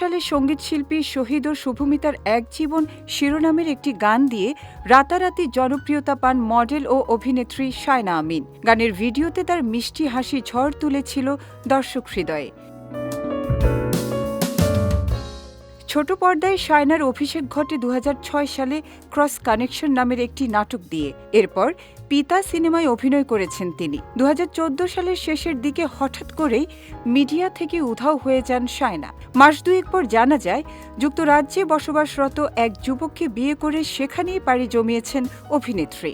সালে সংগীত শিল্পী শহীদ ও শুভমিতার এক জীবন শিরোনামের একটি গান দিয়ে রাতারাতি জনপ্রিয়তা পান মডেল ও অভিনেত্রী শায়না আমিন। গানের ভিডিওতে তার মিষ্টি হাসি ঝড় তুলেছিল দর্শক হৃদয়ে। ছোট পর্দায় শায়নার অভিষেক ঘটে দুহাজার ছয় সালে ক্রস কানেকশন নামের একটি নাটক দিয়ে। এরপর পিতা সিনেমায় অভিনয় করেছেন তিনি। দুহাজার চোদ্দ সালের শেষের দিকে হঠাৎ করেই মিডিয়া থেকে উধাও হয়ে যান শায়না। মাস দুয়েক পর জানা যায়, যুক্তরাজ্যে বসবাসরত এক যুবককে বিয়ে করে সেখানেই পাড়ি জমিয়েছেন অভিনেত্রী।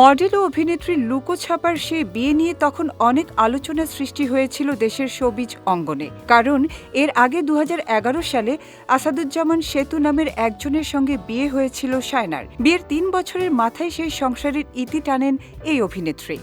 মডেল ও অভিনেত্রী লুকো ছাপার সেই বিয়ে নিয়ে তখন অনেক আলোচনা সৃষ্টি হয়েছিল দেশের শোবিজ অঙ্গনে। কারণ এর আগে দু হাজার এগারো সালে আসাদুজ্জামান সেতু নামের একজনের সঙ্গে বিয়ে হয়েছিল সায়নার বিয়ের তিন বছরের মাথায় সেই সংসারের ইতি টানেন এই অভিনেত্রী।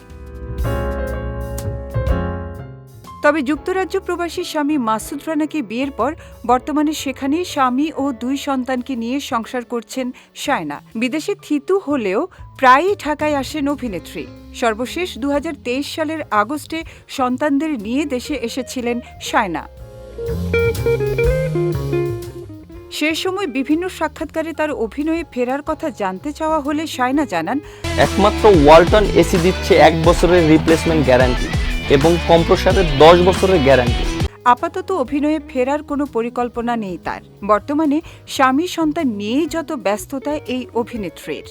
তবে যুক্তরাজ্য প্রবাসী স্বামী মাসুদ রানাকে বিয়ের পর বর্তমানে সেখানেই স্বামী ও দুই সন্তানকে নিয়ে সংসার করছেন শায়না। বিদেশে থিতু হলেও প্রায়ই ঢাকায় আসেন অভিনেত্রী। সর্বশেষ দু হাজার তেইশ সালের আগস্টে সন্তানদের নিয়ে দেশে এসেছিলেন শায়না। সে সময় বিভিন্ন সাক্ষাৎকারে তার অভিনয়ে ফেরার কথা জানতে চাওয়া হলে শায়না জানান, একমাত্র ওয়ালটন এসি দিচ্ছে এক বছরের রিপ্লেসমেন্ট গ্যারান্টি এবং কম্প্রসারের দশ বছরের গ্যারান্টি আপাতত অভিনয়ে ফেরার কোনো পরিকল্পনা নেই তার। বর্তমানে স্বামী সন্তান নিয়েই যত ব্যস্ততা এই অভিনেত্রীর।